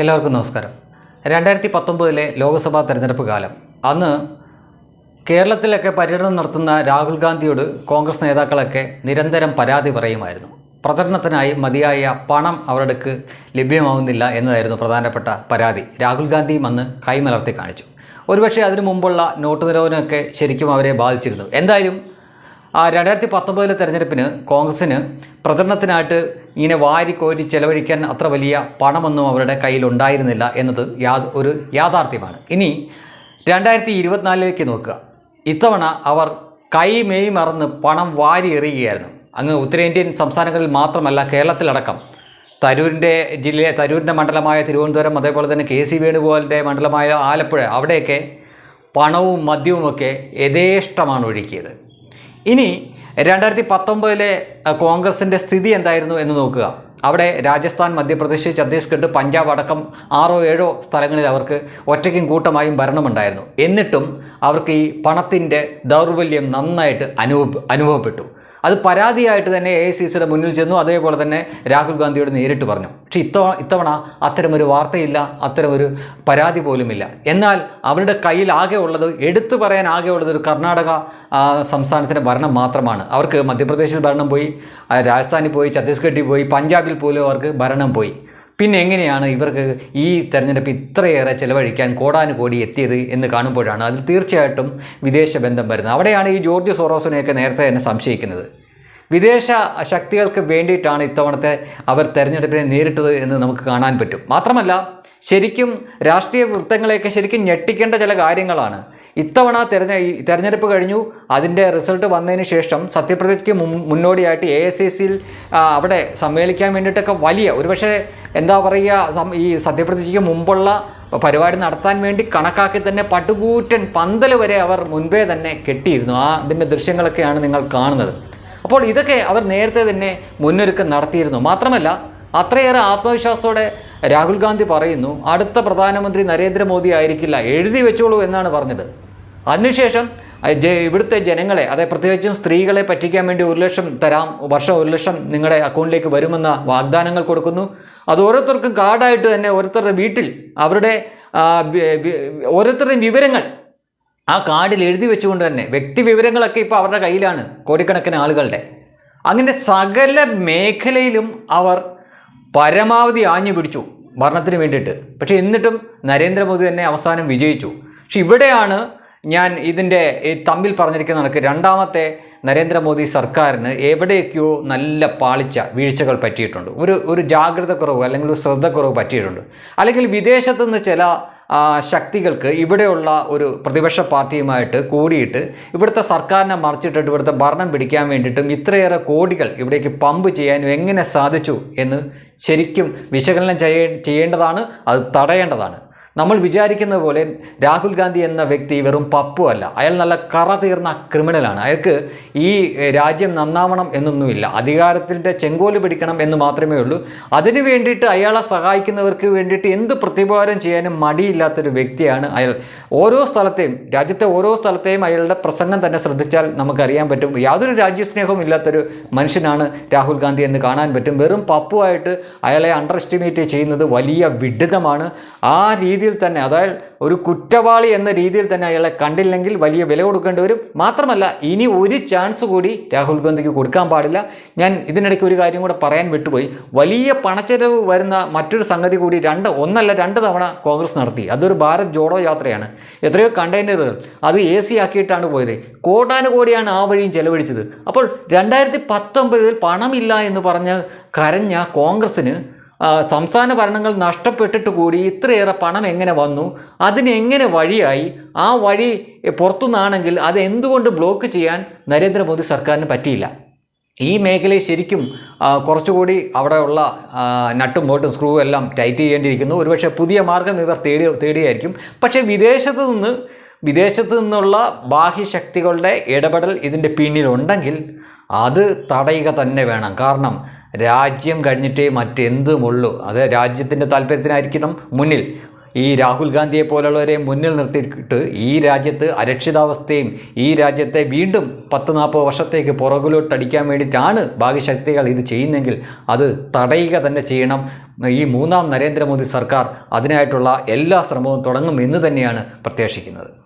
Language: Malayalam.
എല്ലാവർക്കും നമസ്കാരം. രണ്ടായിരത്തി പത്തൊമ്പതിലെ ലോക്സഭാ തെരഞ്ഞെടുപ്പ് കാലം. അന്ന് കേരളത്തിലൊക്കെ പര്യടനം നടത്തുന്ന രാഹുൽ ഗാന്ധിയോട് കോൺഗ്രസ് നേതാക്കളൊക്കെ നിരന്തരം പരാതി പറയുമായിരുന്നു. പ്രചരണത്തിനായി മതിയായ പണം അവർക്ക് ലഭ്യമാവുന്നില്ല എന്നതായിരുന്നു പ്രധാനപ്പെട്ട പരാതി. രാഹുൽ ഗാന്ധിയും അന്ന് കൈമലർത്തി കാണിച്ചു. ഒരുപക്ഷെ അതിനു മുമ്പുള്ള നോട്ട് നിരോധനമൊക്കെ ശരിക്കും അവരെ ബാധിച്ചിരുന്നു. എന്തായാലും ആ രണ്ടായിരത്തി പത്തൊമ്പതിലെ തെരഞ്ഞെടുപ്പിന് കോൺഗ്രസ്സിന് പ്രചരണത്തിനായിട്ട് ഇങ്ങനെ വാരിക്കോരി ചെലവഴിക്കാൻ അത്ര വലിയ പണമൊന്നും അവരുടെ കയ്യിലുണ്ടായിരുന്നില്ല എന്നത് യാ ഒരു യാഥാർത്ഥ്യമാണ്. ഇനി രണ്ടായിരത്തി ഇരുപത്തിനാലിലേക്ക് നോക്കുക. ഇത്തവണ അവർ കൈ മെയ് മറന്ന് പണം വാരി എറിയുകയായിരുന്നു. അങ്ങ് ഉത്തരേന്ത്യൻ സംസ്ഥാനങ്ങളിൽ മാത്രമല്ല കേരളത്തിലടക്കം. തരൂരിന്റെ ജില്ലയെ തരൂരിന്റെ മണ്ഡലമായ തിരുവനന്തപുരം അതേപോലെ തന്നെ കെ സി വേണുഗോപാലിന്റെ മണ്ഡലമായ ആലപ്പുഴ അവിടെയൊക്കെ പണവും മദ്യവുമൊക്കെ യഥേഷ്ടമാണ് ഒഴുക്കിയത്. ഇനി രണ്ടായിരത്തി പത്തൊമ്പതിലെ കോൺഗ്രസിന്റെ സ്ഥിതി എന്തായിരുന്നു എന്ന് നോക്കുക. അവിടെ രാജസ്ഥാൻ മധ്യപ്രദേശ് ഛത്തീസ്ഗഡ് പഞ്ചാബ് അടക്കം ആറോ ഏഴോ സ്ഥലങ്ങളിൽ അവർക്ക് ഒറ്റയ്ക്കും കൂട്ടമായും ഭരണമുണ്ടായിരുന്നു. എന്നിട്ടും അവർക്ക് ഈ പണത്തിന്റെ ദൗർബല്യം നന്നായിട്ട് അനുഭവ അനുഭവപ്പെട്ടു. അത് പരാതിയായിട്ട് തന്നെ എ ഐ മുന്നിൽ ചെന്നു. അതേപോലെ തന്നെ രാഹുൽ ഗാന്ധിയോട് നേരിട്ട് പറഞ്ഞു. പക്ഷേ ഇത്തവണ ഇത്തവണ അത്തരമൊരു വാർത്തയില്ല അത്തരമൊരു പരാതി പോലുമില്ല. എന്നാൽ അവരുടെ കയ്യിൽ ആകെ ഉള്ളത് എടുത്തു പറയാൻ ആകെ ഉള്ളത് ഒരു കർണാടക സംസ്ഥാനത്തിന്റെ ഭരണം മാത്രമാണ്. അവർക്ക് മധ്യപ്രദേശിൽ ഭരണം പോയി രാജസ്ഥാനിൽ പോയി ഛത്തീസ്ഗഡിൽ പോയി പഞ്ചാബിൽ പോലും അവർക്ക് ഭരണം പോയി. പിന്നെ എങ്ങനെയാണ് ഇവർക്ക് ഈ തെരഞ്ഞെടുപ്പ് ഇത്രയേറെ ചെലവഴിക്കാൻ കോടാനുകോടി എത്തിയത് എന്ന് കാണുമ്പോഴാണ് അതിൽ തീർച്ചയായിട്ടും വിദേശ ബന്ധം വരുന്നത്. അവിടെയാണ് ഈ ജോർജ് സോറോസിനെയൊക്കെ നേരത്തെ തന്നെ സംശയിക്കുന്നത്. വിദേശ ശക്തികൾക്ക് വേണ്ടിയിട്ടാണ് ഇത്തവണത്തെ അവർ തെരഞ്ഞെടുപ്പിനെ നേരിട്ടത് എന്ന് നമുക്ക് കാണാൻ പറ്റും. മാത്രമല്ല ശരിക്കും രാഷ്ട്രീയ വൃത്തങ്ങളെയൊക്കെ ശരിക്കും ഞെട്ടിക്കേണ്ട ചില കാര്യങ്ങളാണ്. ഇത്തവണ തെരഞ്ഞ തെരഞ്ഞെടുപ്പ് കഴിഞ്ഞു. അതിന്റെ റിസൾട്ട് വന്നതിന് ശേഷം സത്യപ്രതിജ്ഞയ്ക്ക് മുന്നോടിയായിട്ട് എ എസ് ഐ സിയിൽ അവിടെ സമ്മേളിക്കാൻ വേണ്ടിയിട്ടൊക്കെ വലിയ ഒരുപക്ഷെ എന്താ പറയുക ഈ സത്യപ്രതിജ്ഞയ്ക്ക് മുമ്പുള്ള പരിപാടി നടത്താൻ വേണ്ടി കണക്കാക്കി തന്നെ പട്ടുകൂറ്റൻ പന്തൽ വരെ അവർ മുൻപേ തന്നെ കെട്ടിയിരുന്നു. ആ അതിന്റെ ദൃശ്യങ്ങളൊക്കെയാണ് നിങ്ങൾ കാണുന്നത്. അപ്പോൾ ഇതൊക്കെ അവർ നേരത്തെ തന്നെ മുന്നൊരുക്കം നടത്തിയിരുന്നു. മാത്രമല്ല അത്രയേറെ ആത്മവിശ്വാസത്തോടെ രാഹുൽ ഗാന്ധി പറയുന്നു അടുത്ത പ്രധാനമന്ത്രി നരേന്ദ്രമോദി ആയിരിക്കില്ല എഴുതി വെച്ചോളൂ എന്നാണ് പറഞ്ഞത്. അതിനുശേഷം ഇവിടുത്തെ ജനങ്ങളെ അതായത് പ്രത്യേകിച്ചും സ്ത്രീകളെ പറ്റിക്കാൻ വേണ്ടി ഒരു ലക്ഷം തരാം വർഷം ഒരു ലക്ഷം നിങ്ങളുടെ അക്കൗണ്ടിലേക്ക് വരുമെന്ന വാഗ്ദാനങ്ങൾ കൊടുക്കുന്നു. അത് ഓരോരുത്തർക്കും കാർഡായിട്ട് തന്നെ ഓരോരുത്തരുടെ വീട്ടിൽ അവരുടെ ഓരോരുത്തരുടെയും വിവരങ്ങൾ ആ കാർഡിൽ എഴുതി വെച്ചുകൊണ്ട് തന്നെ വ്യക്തി വിവരങ്ങളൊക്കെ ഇപ്പോൾ അവരുടെ കയ്യിലാണ് കോടിക്കണക്കിന് ആളുകളുടെ. അങ്ങനെ സകല മേഖലയിലും അവർ പരമാവധി ആഞ്ഞു പിടിച്ചു ഭരണത്തിന് വേണ്ടിയിട്ട്. പക്ഷേ എന്നിട്ടും നരേന്ദ്രമോദി തന്നെ അവസാനം വിജയിച്ചു. പക്ഷെ ഇവിടെയാണ് ഞാൻ ഇതിന്റെ തമ്മിൽ പറഞ്ഞിരിക്കുന്ന കണക്ക് രണ്ടാമത്തെ നരേന്ദ്രമോദി സർക്കാരിന് എവിടെയൊക്കെയോ നല്ല പാളിച്ച വീഴ്ചകൾ പറ്റിയിട്ടുണ്ട്. ഒരു ഒരു ജാഗ്രത കുറവ് അല്ലെങ്കിൽ ഒരു ശ്രദ്ധക്കുറവ് പറ്റിയിട്ടുണ്ട്. അല്ലെങ്കിൽ വിദേശത്തു നിന്ന് ചില ശക്തികൾക്ക് ഇവിടെയുള്ള ഒരു പ്രതിപക്ഷ പാർട്ടിയുമായിട്ട് കൂടിയിട്ട് ഇവിടുത്തെ സർക്കാരിനെ മറിച്ചിട്ടിട്ട് ഇവിടുത്തെ ഭരണം പിടിക്കാൻ വേണ്ടിയിട്ടും ഇത്രയേറെ കോടികൾ ഇവിടേക്ക് പമ്പ് ചെയ്യാനും എങ്ങനെ സാധിച്ചു എന്ന് ശരിക്കും വിശകലനം ചെയ്യേണ്ടതാണ് അത് തടയേണ്ടതാണ്. നമ്മൾ വിചാരിക്കുന്ന പോലെ രാഹുൽ ഗാന്ധി എന്ന വ്യക്തി വെറും പപ്പു അല്ല. അയാൾ നല്ല കറ തീർന്ന ക്രിമിനലാണ് അയാൾക്ക് ഈ രാജ്യം നന്നാവണം എന്നൊന്നുമില്ല. അധികാരത്തിന്റെ ചെങ്കോൽ പിടിക്കണം എന്ന് മാത്രമേ ഉള്ളൂ. അതിനു വേണ്ടിയിട്ട് അയാളെ സഹായിക്കുന്നവർക്ക് വേണ്ടിയിട്ട് എന്ത് പ്രതിഭാരം ചെയ്യാനും മടിയില്ലാത്തൊരു വ്യക്തിയാണ് അയാൾ. ഓരോ സ്ഥലത്തെയും രാജ്യത്തെ ഓരോ സ്ഥലത്തെയും അയാളുടെ പ്രസംഗം തന്നെ ശ്രദ്ധിച്ചാൽ നമുക്കറിയാൻ പറ്റും. യാതൊരു രാജ്യസ്നേഹവും ഇല്ലാത്തൊരു മനുഷ്യനാണ് രാഹുൽ ഗാന്ധി എന്ന് കാണാൻ പറ്റും. വെറും പപ്പുവായിട്ട് അയാളെ അണ്ടർ എസ്റ്റിമേറ്റ് ചെയ്യുന്നത് വലിയ വിഡിതമാണ്. ആ രീതിയിൽ തന്നെ അതായത് ഒരു കുറ്റവാളി എന്ന രീതിയിൽ തന്നെ അയാളെ കണ്ടില്ലെങ്കിൽ വലിയ വില കൊടുക്കേണ്ടി വരും. മാത്രമല്ല ഇനി ഒരു ചാൻസ് കൂടി രാഹുൽ ഗാന്ധിക്ക് കൊടുക്കാൻ പാടില്ല. ഞാൻ ഇതിനിടയ്ക്ക് ഒരു കാര്യം കൂടെ പറയാൻ വിട്ടുപോയി. വലിയ പണച്ചെലവ് വരുന്ന മറ്റൊരു സംഗതി കൂടി രണ്ട് ഒന്നല്ല രണ്ട് തവണ കോൺഗ്രസ് നടത്തി. അതൊരു ഭാരത് ജോഡോ യാത്രയാണ്. എത്രയോ കണ്ടെയ്നറുകൾ അത് എ സി ആക്കിയിട്ടാണ് പോയത്. കോടാനുകോടിയാണ് ആ വഴിയും ചെലവഴിച്ചത്. അപ്പോൾ രണ്ടായിരത്തി പത്തൊമ്പതിൽ പണമില്ല എന്ന് പറഞ്ഞ് കരഞ്ഞ കോൺഗ്രസ്സിന് സംസ്ഥാന ഭരണങ്ങൾ നഷ്ടപ്പെട്ടിട്ട് കൂടി ഇത്രയേറെ പണം എങ്ങനെ വന്നു? അതിനെങ്ങനെ വഴിയായി? ആ വഴി പുറത്തുനിന്നാണെങ്കിൽ അത് എന്തുകൊണ്ട് ബ്ലോക്ക് ചെയ്യാൻ നരേന്ദ്രമോദി സർക്കാരിന് പറ്റിയില്ല? ഈ മേഖലയെ ശരിക്കും കുറച്ചുകൂടി അവിടെയുള്ള നട്ടും ബോട്ടും സ്ക്രൂ എല്ലാം ടൈറ്റ് ചെയ്യേണ്ടിയിരിക്കുന്നു. ഒരുപക്ഷെ പുതിയ മാർഗം ഇവർ തേടി തേടിയായിരിക്കും. പക്ഷേ വിദേശത്ത് നിന്ന് വിദേശത്ത് നിന്നുള്ള ബാഹ്യശക്തികളുടെ ഇടപെടൽ ഇതിന്റെ പിന്നിലുണ്ടെങ്കിൽ അത് തടയുക തന്നെ വേണം. കാരണം രാജ്യം കഴിഞ്ഞിട്ടേ മറ്റെന്തുമുള്ളൂ. അത് രാജ്യത്തിന്റെ താല്പര്യത്തിനായിരിക്കണം മുന്നിൽ. ഈ രാഹുൽ ഗാന്ധിയെ പോലുള്ളവരെ മുന്നിൽ നിർത്തിയിട്ട് ഈ രാജ്യത്ത് അരക്ഷിതാവസ്ഥയും ഈ രാജ്യത്തെ വീണ്ടും പത്ത് നാൽപ്പത് വർഷത്തേക്ക് പുറകിലോട്ടടിക്കാൻ വേണ്ടിയിട്ടാണ് ഭാഗ്യശക്തികൾ ഇത് ചെയ്യുന്നെങ്കിൽ അത് തടയുക തന്നെ ചെയ്യണം. ഈ മൂന്നാം നരേന്ദ്രമോദി സർക്കാർ അതിനായിട്ടുള്ള എല്ലാ ശ്രമവും തുടങ്ങും എന്ന് തന്നെയാണ് പ്രത്യാശിക്കുന്നത്.